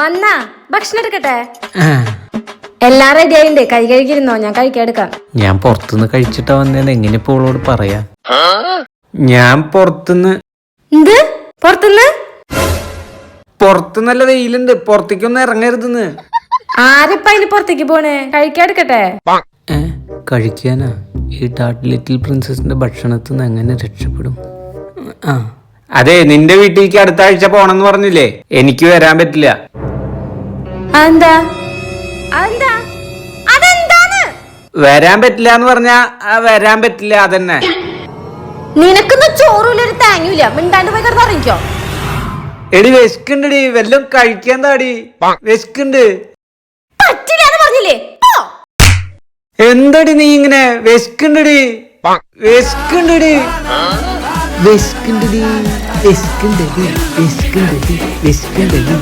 വന്നാ ഭക്ഷണം എടുക്കട്ടെ? എല്ലാം റെഡി ആയിണ്ട് കൈ കഴുകിയിരുന്നോ? ഞാൻ കഴിക്കാൻ ഞാൻ പുറത്തുനിന്ന് കഴിച്ചിട്ടാ വന്നേന്ന്. എങ്ങനെ ഇപ്പൊ അവളോട് പറയാ? ഞാൻ പുറത്തുനിന്ന് എന്ത്? പുറത്തുനിന്ന്? പുറത്ത് നല്ല വെയിലുണ്ട്. പുറത്തേക്കൊന്നും ഇറങ്ങരുതെന്ന്. ആരിപ്പ അതിന് പുറത്തേക്ക് പോണേ? കഴിക്കാടുക്കട്ടെ ഏ കഴിക്കാനാ? ഈ ടാട്ട് ലിറ്റിൽ പ്രിൻസസിന്റെ ഭക്ഷണത്തിൽ നിന്ന് എങ്ങനെ രക്ഷപ്പെടും? ആ. അതെ നിന്റെ വീട്ടിലേക്ക് അടുത്ത ആഴ്ച പോണെന്ന് പറഞ്ഞില്ലേ? എനിക്ക് വരാൻ പറ്റില്ല. അതെന്താ? അതെന്താ? അതെന്താണ്? വരാൻ പറ്റില്ല എന്ന് പറഞ്ഞാ ആ, വരാൻ പറ്റില്ല അതന്നെ. നിനക്കൊന്നും ചോറൂല ഒരു തേങ്ങയില്ല മിണ്ടാണ്ട് പോയി കിടന്ന് ഇറങ്ങിക്കോ എടി വിശക്കുണ്ടടി വല്ലതും കഴിക്കാൻ താടി വിശക്കുണ്ട് പറ്റില്ല എന്ന് പറഞ്ഞില്ലേ? പോ. എന്തടി നീ ഇങ്ങനെ വിശക്കുണ്ടടി വിശക്കുണ്ടടി വിശക്കുണ്ടടി വിശക്കുണ്ടടി വിശക്കുണ്ടടി വിശക്കുണ്ടടി